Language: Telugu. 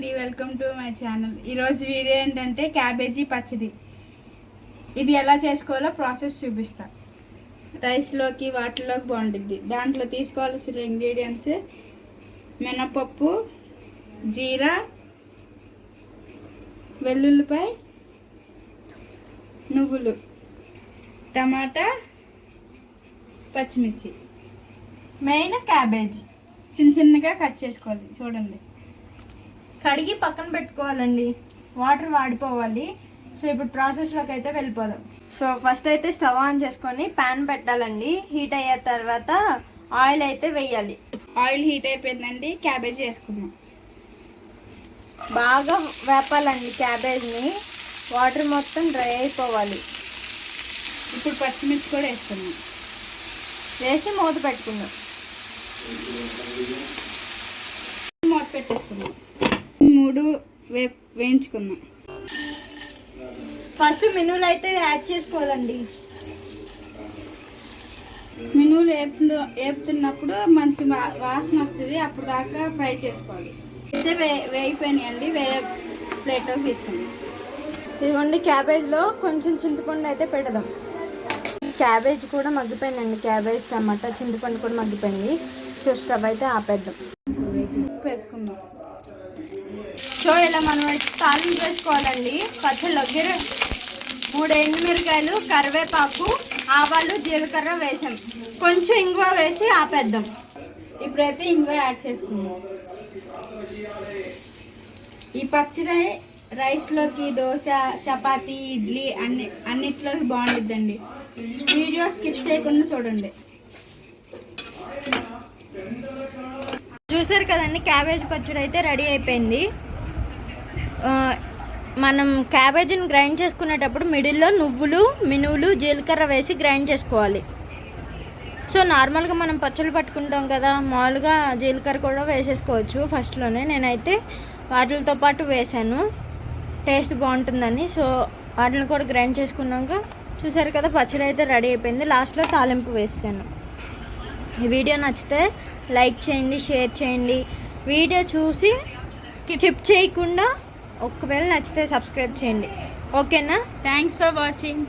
వెల్కమ్ టు మై ఛానల్ ఈరోజు వీడియో ఏంటంటే క్యాబేజీ పచ్చడి. ఇది ఎలా చేసుకోవాలో ప్రాసెస్ చూపిస్తా. రైస్లోకి వాటిలోకి బాగుంటుంది. దాంట్లో తీసుకోవాల్సిన ఇంగ్రీడియంట్స్ మినపప్పు జీరా వెల్లుల్లిపాయ నువ్వులు టమాటా పచ్చిమిర్చి. మెయిన్ క్యాబేజ్ చిన్న చిన్నగా కట్ చేసుకోవాలి. చూడండి. కడిగి పక్కన పెట్టుకోవాలండి. వాటర్ వాడిపోవాలి. సో ఇప్పుడు ప్రాసెస్లోకి అయితే వెళ్ళిపోదాం. సో ఫస్ట్ అయితే స్టవ్ ఆన్ చేసుకొని ప్యాన్ పెట్టాలండి. హీట్ అయ్యే తర్వాత ఆయిల్ అయితే వేయాలి. ఆయిల్ హీట్ అయిపోయిందండి. క్యాబేజీ వేసుకుందాం బాగా వేపాలండి క్యాబేజ్ని. వాటర్ మొత్తం డ్రై అయిపోవాలి. ఇప్పుడు పచ్చిమిర్చి కూడా వేసుకుందాం. వేసి మూత పెట్టుకుందాం మూత పెట్టేసుకుందాం మూడు వే వేయించుకుందాం ఫస్ట్ మెనూలు అయితే యాడ్ చేసుకోవాలండి. మినువులు వేపుతు వేపుతున్నప్పుడు మంచి వా- వాసన వస్తుంది అప్పుడు దాకా ఫ్రై చేసుకోవాలి. అయితే వే వేగిపోయినాయండి వేరే ప్లేట్లోకి తీసుకుందాం. ఇదిగోండి క్యాబేజ్లో కొంచెం చింతపండు అయితే పెడదాం. క్యాబేజ్ కూడా మగ్గిపోయిందండి క్యాబేజ్ టమాటా చింతపండు కూడా మగ్గిపోయింది. సో స్టవ్ అయితే ఆపేద్దాం. వేసుకుందాం. సో ఇలా మనం అయితే తాలింపు వేసుకోవాలండి. పచ్చళ్ళకి మూడు ఎండుమిరకాయలు కరివేపాకు ఆవాలు జీలకర్ర వేసాం. కొంచెం ఇంగువ వేసి ఆపేద్దాం. ఇప్పుడైతే ఇంకో యాడ్ చేసుకుందాం. ఈ పచ్చడి రైస్లోకి దోశ చపాతీ ఇడ్లీ అన్ని అన్నిట్లోకి బాగుంటుందండి వీడియో స్కిప్ చేయకుండా చూడండి. చూసారు కదండి క్యాబేజ్ పచ్చడి అయితే రెడీ అయిపోయింది. మనం క్యాబేజీని గ్రైండ్ చేసుకునేటప్పుడు మిడిల్లో నువ్వులు మినువులు జీలకర్ర వేసి గ్రైండ్ చేసుకోవాలి. సో నార్మల్గా మనం పచ్చళ్ళు పట్టుకుంటాం కదా మామూలుగా జీలకర్ర కూడా వేసేసుకోవచ్చు ఫస్ట్లోనే. నేనైతే వాటితో పాటు వేసాను టేస్ట్ బాగుంటుందని. సో వాటిని కూడా గ్రైండ్ చేసుకున్నాక చూసారు కదా పచ్చడి అయితే రెడీ అయిపోయింది. లాస్ట్లో తాలింపు వేసాను. ఈ వీడియో నచ్చితే లైక్ చేయండి షేర్ చేయండి. వీడియో చూసి స్కిప్ చేయకుండా ఒకవేళ నచ్చితే సబ్స్క్రైబ్ చేయండి. ఓకేనా? Thanks for watching